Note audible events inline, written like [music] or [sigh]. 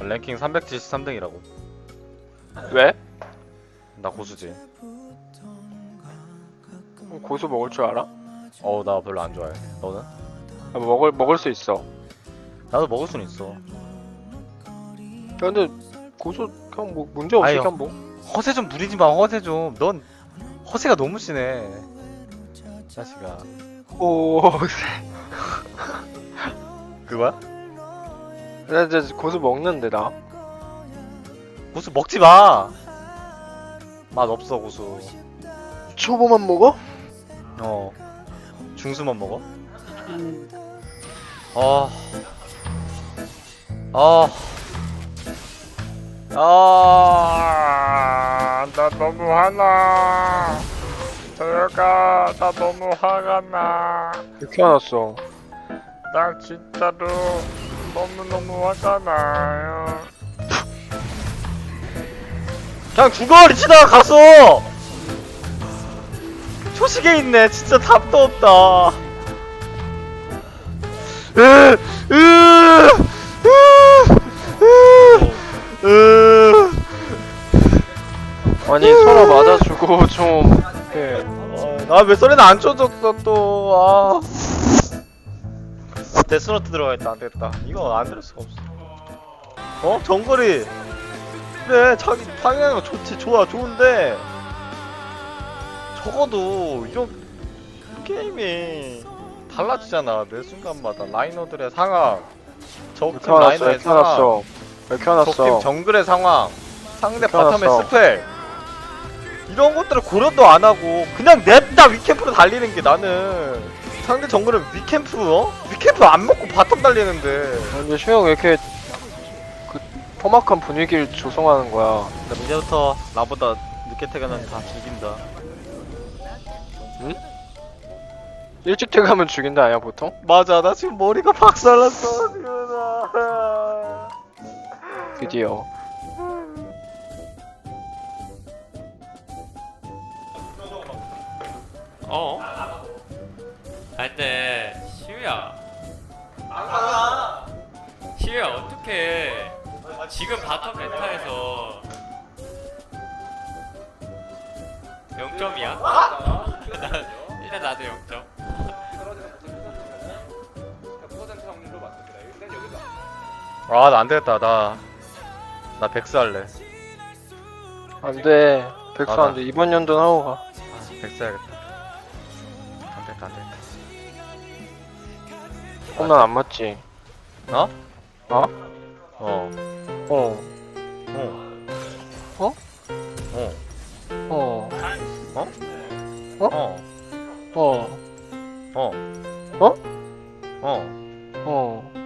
랭킹 373등이라고. 왜? 나 고수지. 고수 먹을 줄 알아? 어, 나 별로 안 좋아해. 너는? 아, 먹을 먹을 수 있어. 나도 먹을 수는 있어. 야, 근데 고수 그냥 뭐 문제 없으니까 아유. 뭐. 허세 좀 부리지 마, 허세 좀. 넌 허세가 너무 심해. 자식아. 오, [laughs] 그거야? 나 이제 고수 먹는데 나. 고수 먹지 마. 맛 없어 고수. 초보만 먹어? 어. 중수만 먹어? 아. 아. 아. 나 너무 화나. 저여가 나 너무 화가 나. 이렇게 화났어. 나 진짜로 너무너무 나요. 그냥 죽어 리치다 가서 초식에 있네 진짜 답도 없다 으, 으, 으, 으, 으. 아니 서로 맞아주고 좀. 예. 나왜 소리는 안 쳐줬어 또 아. 데스노트 들어가겠다 안되겠다. 이거 안 들을 수가 없어. 어? 정거리 그래 자기 당연한 거 좋지 좋아 좋은데. 적어도 이런 게임이 달라지잖아. 매 순간마다. 라이너들의 상황. 적팀. 라이너의 상황. 이렇게 적팀 화났어. 정글의 상황. 상대 바텀의. 스펠. 이런 것들을 고려도 안 하고 그냥 냅다 위캠프로 달리는 게 나는 상대 정글은 위캠프 어? 위캠프 안 먹고 바텀 달리는데 근데 수영 왜 이렇게 그 험악한 분위기를 조성하는 거야? 이제부터 나보다 늦게 퇴근은 다 죽인다 일찍 퇴근하면 죽인다 아니야 보통? 맞아 나 지금 머리가 박살났어 지훈아 드디어. 어? 아 근데 시우야 시우야 어떡해 지금 바텀 메타에서 0점이야? [laughs] 일단 나도 0점 아 나 안되겠다 나 나 백스 할래 안돼. 백수 맞아. 안돼. 이번 연도는 하고 가. 아, 백스 해야겠다 안되겠다 안되겠다 홈런 안 맞지? 어? 어? 어 어. 어. 어? 어. 어. 어? 어? 어. 어. 어. 어? 어. 어.